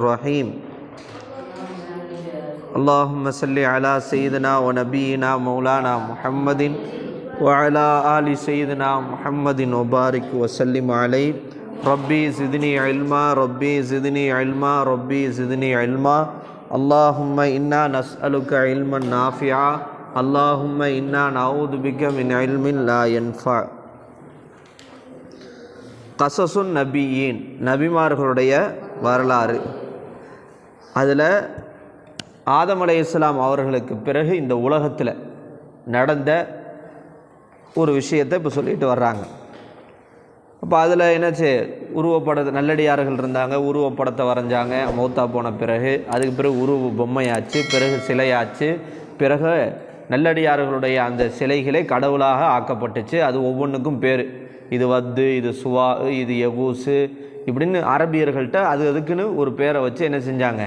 الرحمن الرحيم اللهم صل على سيدنا ونبينا مولانا محمد وعلى آل سيدنا محمد وبارك وسلم عليه ربي زدني علما ربي زدني علما ربي زدني علما اللهم إنا نسألك علما نافعا اللهم إنا نعوذ بك من علم لا ينفع கசசுன் நபியின் நபிமார்களுடைய வரலாறு அதில் ஆதம் அலை இஸ்லாம் அவர்களுக்கு பிறகு இந்த உலகத்தில் நடந்த ஒரு விஷயத்தை இப்போ சொல்லிட்டு வர்றாங்க. அப்போ அதில் என்னாச்சு? உருவப்படத்தை நல்லடியார்கள் இருந்தாங்க உருவப்படத்தை வரைஞ்சாங்க மௌத்தா போன பிறகு அதுக்கு பிறகு உருவ பொம்மையாச்சு பிறகு சிலையாச்சு பிறகு நல்லடியார்களுடைய அந்த சிலைகளே கடவுளாக ஆக்கப்பட்டுச்சு. அது ஒவ்வொன்றுக்கும் பேர். இது வத்து இது சுவா இது எவூசு இப்படின்னு அரபியர்கள்ட்ட அது அதுக்குன்னு ஒரு பேரை வச்சு என்ன செஞ்சாங்க?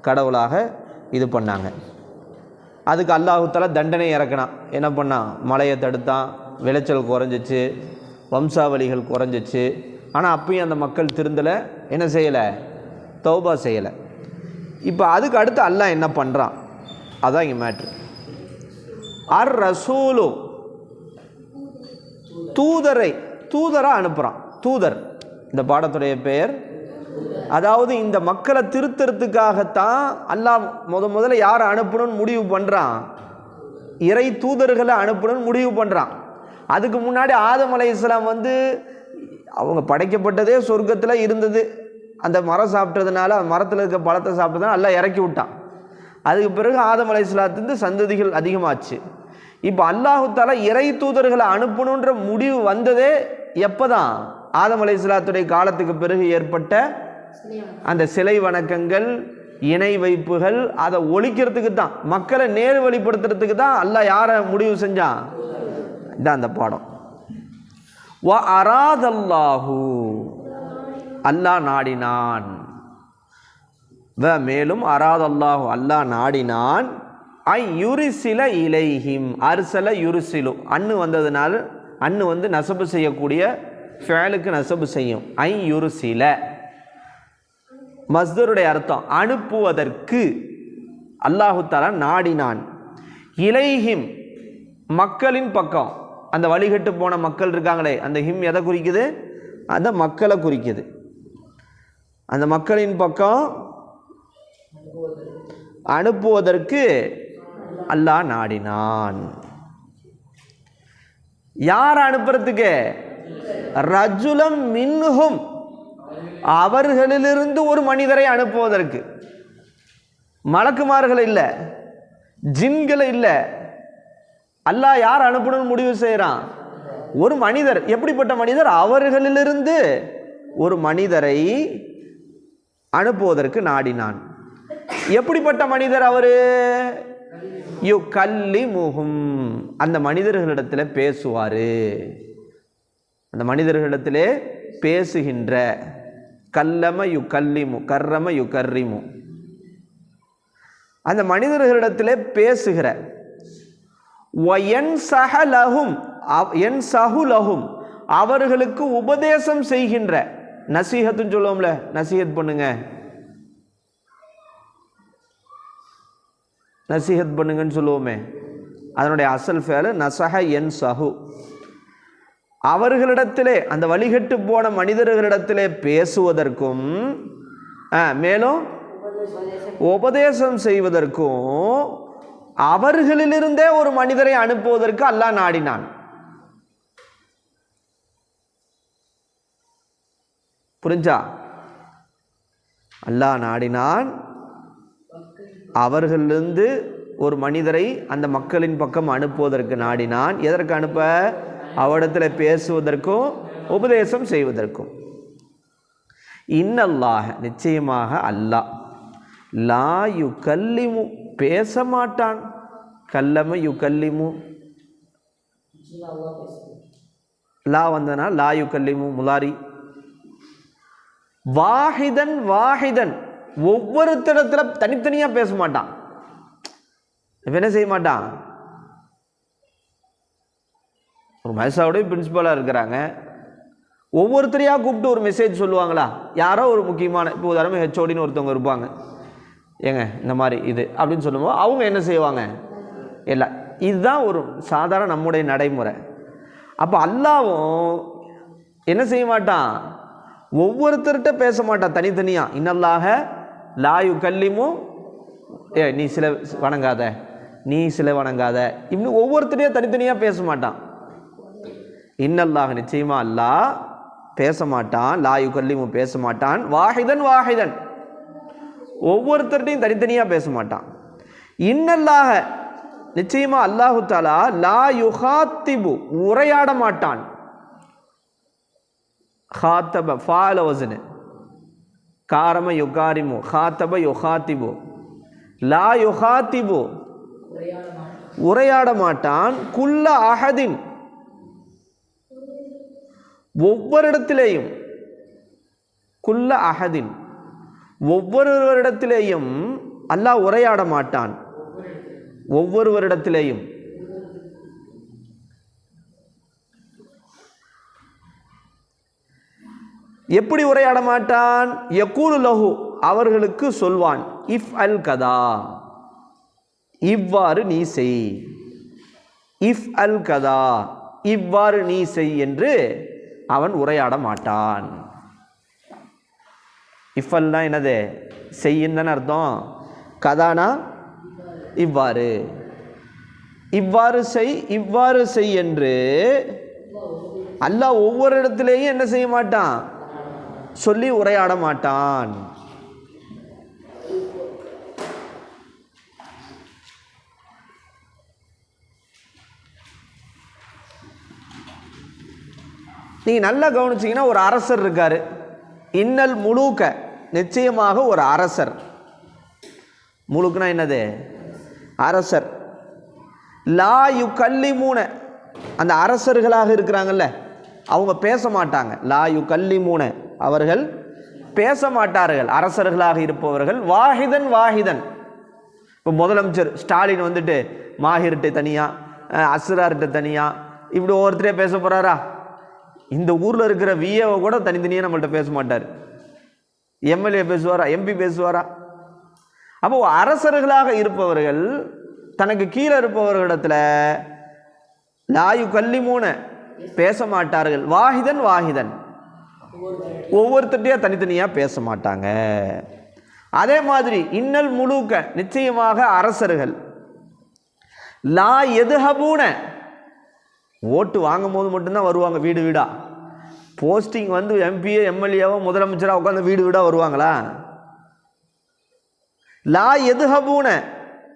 கடவுளாக இது பண்ணாங்க. அதுக்கு அல்லாஹுத்தால தண்டனை இறக்கினான். என்ன பண்ணான்? மழையை தடுத்தான். விளைச்சல் குறைஞ்சிச்சு. வம்சாவளிகள் குறைஞ்சிச்சு. ஆனால் அப்பயும் அந்த மக்கள் திருந்தலை. என்ன செய்யலை? தௌபா செய்யலை. இப்போ அதுக்கு அடுத்து அல்லாஹ் என்ன பண்ணுறான் அதான் இங்கே மேட்ரு அர் ரசூலு தூதரை தூதராக அனுப்புகிறான் தூதர். இந்த பாடத்துடைய பெயர். அதாவது இந்த மக்களை திருத்தறதுக்காகத்தான் அல்லாஹ் முத முதல்ல யாரை அனுப்பணும்னு முடிவு பண்ணுறான் இறை தூதர்களை அனுப்பணும்னு முடிவு பண்ணுறான் அதுக்கு முன்னாடி ஆதம் அலை இஸ்லாம் வந்து அவங்க படைக்கப்பட்டதே சொர்க்கத்தில் இருந்தது. அந்த மரம் சாப்பிட்டதுனால மரத்தில் இருக்க பழத்தை சாப்பிட்டதுனால எல்லாம் இறக்கி விட்டான். அதுக்கு பிறகு ஆதம் அலை இஸ்லாத்துலேருந்து சந்ததிகள் அதிகமாச்சு. இப்போ அல்லாஹு தாலா இறை தூதர்களை அனுப்பணுன்ற முடிவு வந்ததே எப்போ தான் ஆதம் அலை இஸ்லாத்துடைய காலத்துக்கு பிறகு ஏற்பட்ட அந்த சிலை வணக்கங்கள் இணை வைப்புகள் அதை ஒழிக்கிறதுக்கு தான் மக்களை நேர் வழிபடுத்துறதுக்கு தான் அல்லாஹ் யாரை முடிவு செஞ்சான் இதான் அந்த பாடம். வ அராதல்லாஹு அல்லாஹ் நாடினான். வ மேலும் அராதல்லாஹு அல்லாஹ் நாடினான். ஐ யுரிசில இலைஹிம் அரிசல யுரிசிலு. அன்னு வந்ததுனால அன்னு வந்து நசப்பு செய்யக்கூடிய ஃபேலுக்கு நசபு செய்யும். ஐ யுருசில. மஸ்தருடைய அர்த்தம் அனுப்புவதற்கு அல்லாஹு தாலா நாடினான். இலைஹிம் மக்களின் பக்கம். அந்த வழிகட்டு போன மக்கள் இருக்காங்களே அந்த ஹிம் எதை குறிக்குது? அந்த மக்களை குறிக்குது. அந்த மக்களின் பக்கம் அனுப்புவதற்கு அல்லாஹ் நாடினான். யார் அனுப்புறதுக்கு? ரஜுலம் மின்ஹும். அவர்களிலிருந்து ஒரு மனிதரை அனுப்புவதற்கு. மலக்குமார்கள் இல்லை. ஜின்களை இல்லை. அல்லாஹ் யார் அனுப்பணும்னு முடிவு செய்கிறான் ஒரு மனிதர். எப்படிப்பட்ட மனிதர்? அவர்களிலிருந்து ஒரு மனிதரை அனுப்புவதற்கு நாடினான். எப்படிப்பட்ட மனிதர் அவரு? யு கல்லி முகும் அந்த மனிதர்களிடத்தில் பேசுவார். அந்த மனிதர்களிடத்திலே பேசுகின்ற கல்லம யு கல்லிமு கர்ரம யு கர்ரிமு அந்த மனிதர்களிடத்திலே பேசுகிற என் சஹலகும் என் சகுலகும் அவர்களுக்கு உபதேசம் செய்கின்ற நசீகத்துன்னு சொல்லுவோம்ல நசீகத் பண்ணுங்க. நசீகத் பண்ணுங்கன்னு சொல்லுவோமே. அதனுடைய அசல் ஃபேலு நசஹ என் சஹு. அவர்களிடத்திலே அந்த வழிகட்டு போன மனிதர்களிடத்திலே பேசுவதற்கும் மேலும் உபதேசம் செய்வதற்கும் அவர்களிலிருந்தே ஒரு மனிதரை அனுப்புவதற்கு அல்லாஹ் நாடினான். புரிஞ்சா? அல்லாஹ் நாடினான். அவர்களிலிருந்து ஒரு மனிதரை அந்த மக்களின் பக்கம் அனுப்புவதற்கு நாடினான். எதற்கு அனுப்ப? அவடத்தில் பேசுவதற்கும் உபதேசம் செய்வதற்கும். இன்னல்லாக நிச்சயமாக அல்லாஹ். லா யு கல்லிமு பேச மாட்டான் கல்லம யு கல்லிமு லா வந்தனா லா யு கல்லிமு முலாரி. வாஹிதன் வாஹிதன். ஒவ்வொருத்தரத்தில் தனித்தனியாக பேச மாட்டான் என்ன செய்ய மாட்டான்? ஒரு மதசாவுடைய பிரின்சிபலாக இருக்கிறாங்க. ஒவ்வொருத்தரையாக கூப்பிட்டு ஒரு மெசேஜ் சொல்லுவாங்களா? யாரோ ஒரு முக்கியமான இப்போ உதாரணம் ஹெச்ஓடின்னு ஒருத்தவங்க இருப்பாங்க. ஏங்க இந்த மாதிரி இது அப்படின்னு சொல்லும்போது அவங்க என்ன செய்வாங்க? இல்லை இதுதான் ஒரு சாதாரண நம்முடைய நடைமுறை. அப்போ அல்லாவும் என்ன செய்ய மாட்டான்? ஒவ்வொருத்தர்கிட்ட பேச மாட்டான் தனித்தனியாக இன்னல்லாக லாயு கல்லிமும் ஏ நீ சில வணங்காத. நீ சில வணங்காத. இப்படி ஒவ்வொருத்தரையும் தனித்தனியாக பேச மாட்டான். இன்னல்லாக நிச்சயமா அல்லாஹ் பேச மாட்டான் லாயு கல்லிமும் பேச மாட்டான் வாஹிதன் வாஹிதன். ஒவ்வொருத்தர்ட்டையும் தனித்தனியாக பேச மாட்டான் இன்னல்லாக நிச்சயமா அல்லாஹு தாலா லா யுஹாத்திபு உரையாட மாட்டான். ஹாத்தப ஃபால காரம யுகாரிமு ஹாத்தப யுஹாத்திபு. லா யுஹாத்திபு. உரையாட மாட்டான். குல்ல அஹதின். ஒவ்வொரு இடத்திலேயும் குல்ல அஹதின் ஒவ்வொருவரிடத்திலேயும் அல்லாஹ் உரையாட மாட்டான். ஒவ்வொருவரிடத்திலேயும். எப்படி உரையாட மாட்டான்? யக்கூலு லஹு அவர்களுக்கு சொல்வான் இஃப் அல் கதா. இவ்வாறு நீ செய். இஃப் அல் கதா. இவ்வாறு நீ செய் என்று அவன் உரையாட மாட்டான். இஃபல்னா என்னது? செய்யுன்னு தானே அர்த்தம். கதானா? இவ்வாறு. இவ்வாறு செய் இவ்வாறு செய் என்று அல்லாஹ் ஒவ்வொரு இடத்துலையும் என்ன செய்ய மாட்டான்? சொல்லி உரையாட மாட்டான். நீங்கள் நல்லா கவனிச்சீங்கன்னா ஒரு அரசர் இருக்கார். இன்னல் முழுக்க நிச்சயமாக ஒரு அரசர். முழுக்குனா என்னது? அரசர். லா யு கல்லி மூனை அந்த அரசர்களாக இருக்கிறாங்கல்ல அவங்க பேச மாட்டாங்க. லா யு கல்லி மூனை அவர்கள் பேச மாட்டார்கள். அரசர்களாக இருப்பவர்கள். வாஹிதன் வாஹிதன். இப்போ முதலமைச்சர் ஸ்டாலின் வந்துட்டு மாஹிர்கிட்ட தனியாக அசுரார்கிட்ட தனியாக இப்படி ஒவ்வொருத்தரே பேச போகிறாரா இந்த ஊரில் இருக்கிற விஏவை கூட தனித்தனியாக நம்மள்ட்ட பேச மாட்டார். எம்எல்ஏ பேசுவாரா எம்பி பேசுவாரா? அப்போ அரசர்களாக இருப்பவர்கள் தனக்கு கீழே இருப்பவர்களிடத்தில் லாயு கல்லிமூன பேச மாட்டார்கள். வாஹிதன் வாஹிதன். ஒவ்வொருத்தட்டையா தனித்தனியாக பேச மாட்டாங்க. அதே மாதிரி இன்னல் முழுக்க நிச்சயமாக அரசர்கள். லா எதுஹபூன ஓட்டு வாங்கும் போது மட்டும்தான் வருவாங்க வீடு வீடாக போஸ்டிங் வந்து எம்பிஏ எம்எல்ஏவோ முதலமைச்சராக உட்காந்து வீடு வீடாக வருவாங்களா? லா எதுஹபூன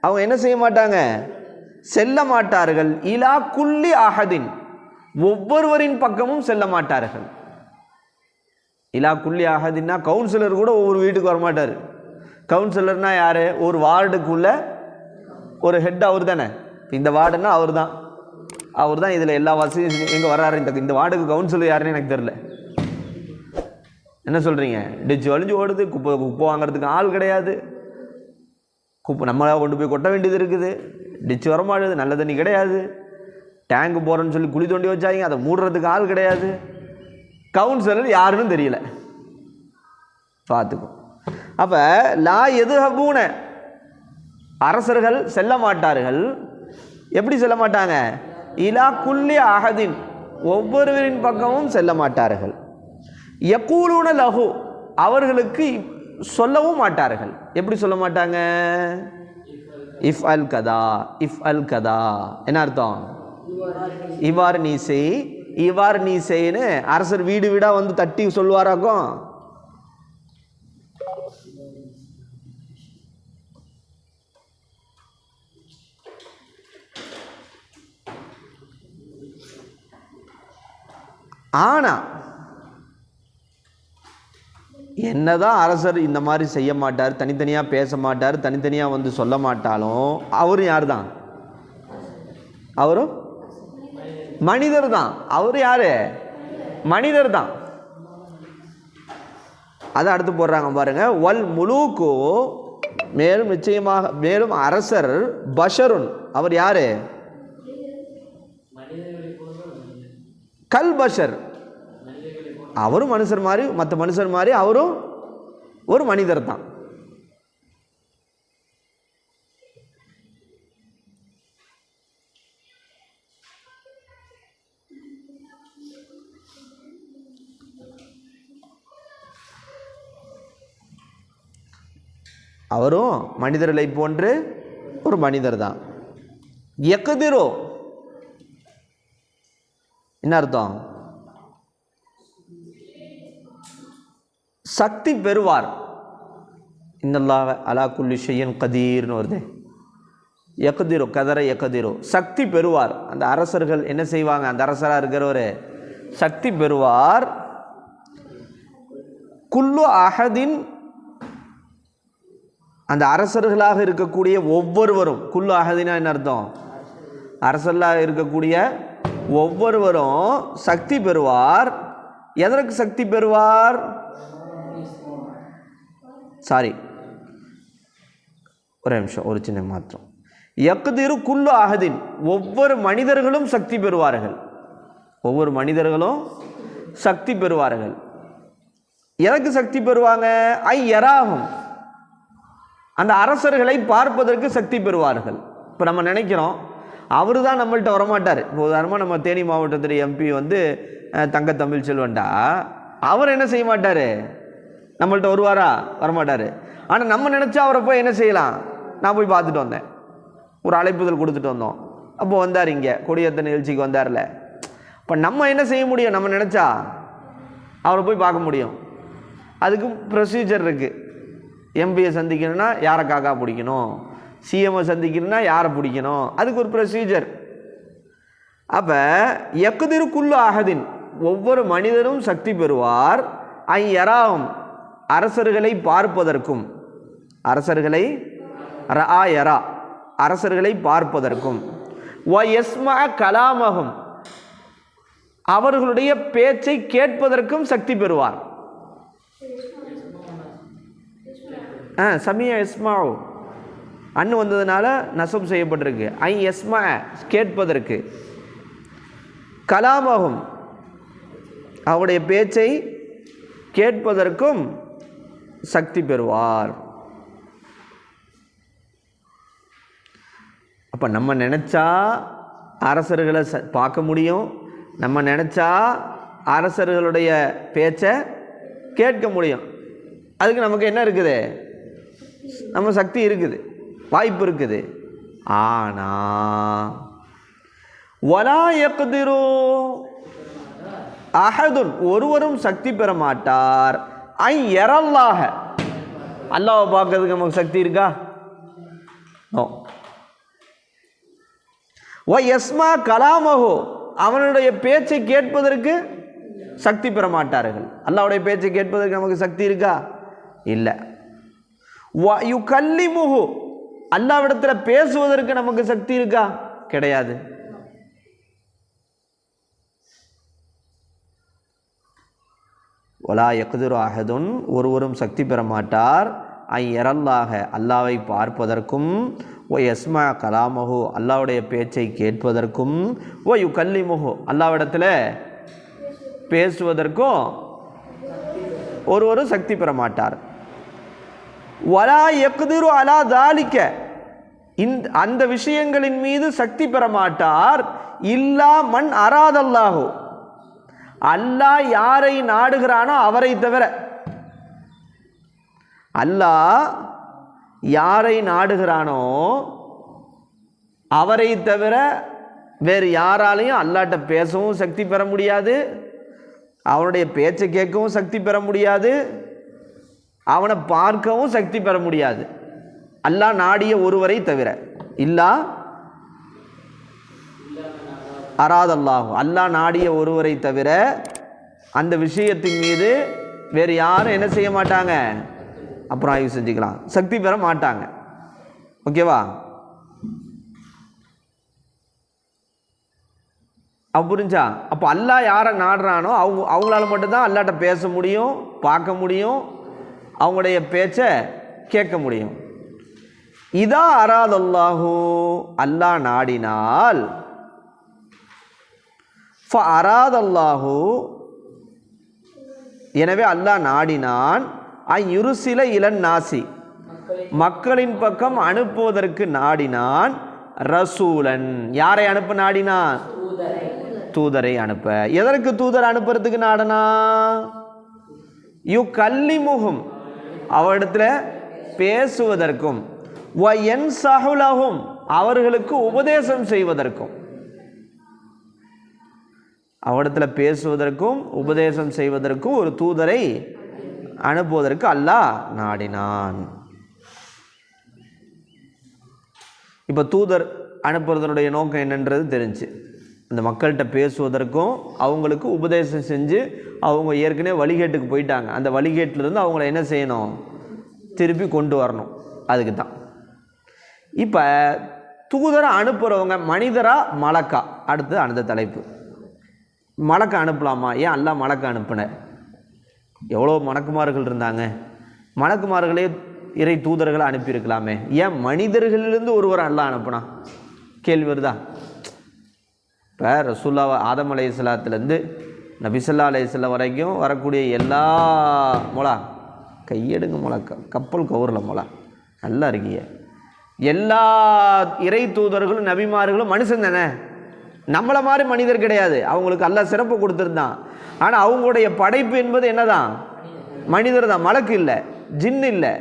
அவங்க என்ன செய்ய மாட்டாங்க? செல்ல மாட்டார்கள். இலா குல்லி அஹதின். ஒவ்வொருவரின் பக்கமும் செல்ல மாட்டார்கள். இலா குல்லி அஹதின்னா கவுன்சிலர் கூட ஒவ்வொரு வீட்டுக்கு வரமாட்டார். கவுன்சிலர்னா யார்? ஒரு வார்டுக்குள்ள ஒரு ஹெட் அவர் தானே இந்த வார்டுன்னா அவர் தான் அவர் தான் இதில் எல்லா வசதியும் எங்கே வர்றாரு. இந்த இந்த வார்டுக்கு கவுன்சிலர் யாருன்னு எனக்கு தெரில என்ன சொல்கிறீங்க டிச்சு வலிஞ்சு ஓடுது. குப்பை குப்பை வாங்குறதுக்கு ஆள் கிடையாது. குப்பை நம்மளாக கொண்டு போய் கொட்ட வேண்டியது இருக்குது. டிச்சு வரமாடுது நல்ல தண்ணி கிடையாது. டேங்க் போகிறேன்னு சொல்லி குழி தோண்டி வச்சாங்க அதை மூடுறதுக்கு ஆள் கிடையாது. கவுன்சிலர் யாருன்னு தெரியல. பார்த்துக்கும் அப்போ லா எது ஹபூன அரசர்கள் செல்ல மாட்டார்கள். எப்படி செல்ல மாட்டாங்க? இலா குல்லி அகதின் ஒவ்வொருவரின் பக்கமும் செல்ல மாட்டார்கள். எக்கூலூன லகு அவர்களுக்கு சொல்லவும் மாட்டார்கள். எப்படி சொல்ல மாட்டாங்க? இஃப் அல் கதா இஃப் அல் கதா. என்ன அர்த்தம்? இவ்வாறு நீ செய் இவ்வாறு நீ செய்ன்னு அரசர் வீடு வீடாக வந்து தட்டி ஆனால் என்ன என்னதான் அரசர் இந்த மாதிரி செய்ய மாட்டார் தனித்தனியாக பேச மாட்டார் தனித்தனியாக வந்து சொல்ல மாட்டாலும் அவரும் யார் தான் அவரும் மனிதர் தான் அவர் யார்? மனிதர் தான் அதை அடுத்து போடுறாங்க பாருங்க. வல் முழுக்கு மேலும் நிச்சயமாக மேலும் அரசர் பஷருன். அவர் யாரு? கல் பஷர். அவரும் மனுஷர் மாதிரி மற்ற மனுஷர் மாதிரி அவரும் ஒரு மனிதர் தான். அவரும் மனிதர்களை போன்று ஒரு மனிதர் தான். எக்குதிரோ என்ன அர்த்தம்? சக்தி பெறுவார். இன்னல்லாஹ அலா குல்லி ஷையன் கதீர்னு வருது. எக்கதிரோ கதரை எக்கதிரோ சக்தி பெறுவார். அந்த அரசர்கள் என்ன செய்வாங்க? அந்த அரசராக இருக்கிறவர். சக்தி பெறுவார். குல்லு அஹதின் அந்த அரசர்களாக இருக்கக்கூடிய ஒவ்வொருவரும். குல்லு அகதினா என்ன அர்த்தம்? அரசர்களாக இருக்கக்கூடிய ஒவ்வொருவரும் சக்தி பெறுவார். எதற்கு சக்தி பெறுவார்? சாரி ஒரே நிமிஷம் ஒரு சின்ன மாற்றம். எக்குதிரு குல்லு அகதின் ஒவ்வொரு மனிதர்களும் சக்தி பெறுவார்கள். ஒவ்வொரு மனிதர்களும் சக்தி பெறுவார்கள். எதற்கு சக்தி பெறுவாங்க? ஐ எராகும் அந்த அரசர்களை பார்ப்பதற்கு சக்தி பெறுவார்கள். இப்போ நம்ம நினைக்கிறோம் அவர் தான் நம்மள்ட்ட வரமாட்டார். இப்போ உதாரணமாக நம்ம தேனி மாவட்டத்துடைய எம்பி வந்து தங்க தமிழ் செல்வன்டா. அவர் என்ன செய்ய மாட்டார்? நம்மள்ட்ட வருவாரா? வரமாட்டார். ஆனால் நம்ம நினச்சா அவரை போய் என்ன செய்யலாம்? நான் போய் பார்த்துட்டு வந்தேன். ஒரு அழைப்புதல் கொடுத்துட்டு வந்தோம். அப்போ வந்தார் இங்கே. கொடியேற்ற நிகழ்ச்சிக்கு வந்தார்ல. இப்போ நம்ம என்ன செய்ய முடியும்? நம்ம நினச்சா அவரை போய் பார்க்க முடியும். அதுக்கு ப்ரொசீஜர் இருக்குது எம்பியை சந்திக்கணும்னா யாரை காக்கா பிடிக்கணும்? சிஎம்ஐ சந்திக்கணும்னா யாரை பிடிக்கணும்? அதுக்கு ஒரு ப்ரொசீஜர் அப்போ எக்குதிருக்குள்ளு அகதின் ஒவ்வொரு மனிதரும் சக்தி பெறுவார். ஐ யராவும் அரசர்களை பார்ப்பதற்கும். அரசர்களை ரஆ எரா அரசர்களை பார்ப்பதற்கும். வ எஸ்மா கலாமகும். அவர்களுடைய பேச்சை கேட்பதற்கும் சக்தி பெறுவார். ஆ சமியா எஸ்மாவ். அன்னு வந்ததுனால நசம் செய்யப்பட்டிருக்கு. ஐ எஸ்மா கேட்பதற்கு. கலாமகம். அவருடைய பேச்சை கேட்பதற்கும் சக்தி பெறுவார். அப்போ நம்ம நினச்சா அரசர்களை ச பார்க்க முடியும். நம்ம நினச்சா அரசர்களுடைய பேச்சை கேட்க முடியும். அதுக்கு நமக்கு என்ன இருக்குது? நம்ம சக்தி இருக்குது. வாய்ப்பு இருக்குது. ஆனா வலா யக்திரு அஹதுன் ஒருவரும் சக்தி பெற மாட்டார். ஐ எரல்லாக அல்லாவை பார்க்கறதுக்கு நமக்கு சக்தி இருக்கா? நோ. ஓ எஸ்மா கலாமகோ அவனுடைய பேச்சை கேட்பதற்கு சக்தி பெற மாட்டார்கள். அல்லாவுடைய பேச்சை கேட்பதற்கு நமக்கு சக்தி இருக்கா? இல்லை. யு கல்லிமுகு அல்லாவிடத்தில் பேசுவதற்கு நமக்கு சக்தி இருக்கா? கிடையாது. ஒலா யக்துரு அஹதுன் ஒருவரும் சக்தி பெற மாட்டார். ஐ எரல்லாக அல்லாவை பார்ப்பதற்கும் ஓ எஸ்மா கலாமஹு அல்லாவுடைய பேச்சை கேட்பதற்கும் ஓ யு கல்லிமுஹு அல்லாவிடத்தில் பேசுவதற்கும் ஒருவரும் சக்தி பெற மாட்டார். வலா எக்குதிரு அலா தாலிக்க. இந்த அந்த விஷயங்களின் மீது சக்தி பெற மாட்டார். இல்லா மண் அராதல்லாஹு. அல்லாஹ் யாரை நாடுகிறானோ அவரை தவிர. அல்லாஹ் யாரை நாடுகிறானோ அவரை தவிர வேறு யாராலையும் அல்லாட்ட பேசவும் சக்தி பெற முடியாது. அவனுடைய பேச்சை கேட்கவும் சக்தி பெற முடியாது. அவனை பார்க்கவும் சக்தி பெற முடியாது. அல்லாஹ் நாடிய ஒருவரை தவிர. இல்லா? அராதல்லாகும் அல்லாஹ் நாடிய ஒருவரை தவிர அந்த விஷயத்தின் மீது வேறு யாரும் என்ன செய்ய மாட்டாங்க? அப்புறம் ஆய்வு செஞ்சுக்கலாம். சக்தி பெற மாட்டாங்க. ஓகேவா? அப்ப புரிஞ்சா? அப்போ அல்லாஹ் யாரை நாடுறானோ அவங்க அவங்களால மட்டும்தான் அல்லாட்ட பேச முடியும் பார்க்க முடியும் அவங்களுடைய பேச்சை கேட்க முடியும். இதா அராதல்லாஹு அல்லாஹ் நாடினால் ஃப அராதல்லாஹு எனவே அல்லாஹ் நாடினான் அயுருசில இளன் நாசி மக்களின் பக்கம் அனுப்புவதற்கு நாடினான் ரசூலன். யாரை அனுப்ப நாடினான்? தூதரை அனுப்ப. எதற்கு தூதர் அனுப்புறதுக்கு நாடனா? யு கல்லிமுகும் அவரிடத்தில் பேசுவதற்கும் வ என் சகுலகும் அவர்களுக்கு உபதேசம் செய்வதற்கும். அவரிடத்தில் பேசுவதற்கும் உபதேசம் செய்வதற்கும் ஒரு தூதரை அனுப்புவதற்கு அல்லாஹ் நாடினான். இப்போ தூதர் அனுப்புறதனுடைய நோக்கம் என்னன்றது தெரிஞ்சு. இந்த மக்கள்கிட்ட பேசுவதற்கும் அவங்களுக்கு உபதேசம் செஞ்சு அவங்க ஏற்கனவே வழிகேட்டுக்கு போயிட்டாங்க. அந்த வழிகேட்டிலேருந்து அவங்கள என்ன செய்யணும்? திருப்பி கொண்டு வரணும். அதுக்கு தான். இப்போ தூதரை அனுப்புகிறவங்க மனிதரா மலக்கா? அடுத்து அடுத்த தலைப்பு. மலக்க அனுப்பலாமா? ஏன் அல்லா மலக்க அனுப்புனர் எவ்வளோ மணக்குமார்கள் இருந்தாங்க? மணக்குமார்களே இறை தூதர்களை அனுப்பியிருக்கலாமே. ஏன் மனிதர்களிலிருந்து ஒருவர் அல்லா அனுப்புனா? கேள்வி வருதா? இப்போ ரசூல்லா ஆதம் அலை இஸ்லாத்துலேருந்து நபிசல்லா அலையம் வரைக்கும் வரக்கூடிய எல்லா மொளா கையெடுங்க மொளா கப்பல் கவுரில் மொளா நல்லா இருக்கீங்க. எல்லா இறை தூதர்களும் நபிமார்களும் மனுஷன் தானே. நம்மளை மாதிரி மனிதர் கிடையாது. அவங்களுக்கு அல்லாஹ் சிறப்பு கொடுத்துருந்தான். ஆனால் அவங்களுடைய படைப்பு என்பது என்னதான்? மனிதர் தான். மலக்கு இல்லை. ஜின்னு இல்லை.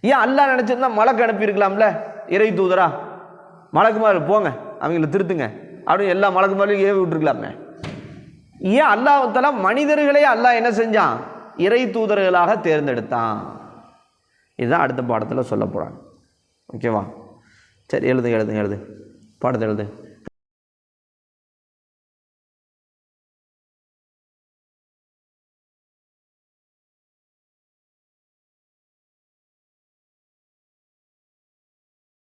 ஏன் அல்லா நினச்சிருந்தா மலக்கு அனுப்பியிருக்கலாம்ல? இறை தூதரா? மலக்குமார் போங்க. அவங்கள திருத்துங்க. அப்படின்னு எல்லா மலக்குமாரையும் ஏவி விட்டுருக்கலாமே. ஏன் அல்லாஹால மனிதர்களே அல்லாஹ் என்ன செஞ்சான்? இறை தூதர்களாக தேர்ந்தெடுத்தான். இதுதான் அடுத்த பாடத்தில் சொல்ல போகிறாங்க ஓகேவா? சரி எழுதுங்க எழுதுங்க எழுது. பாடத்தை எழுது.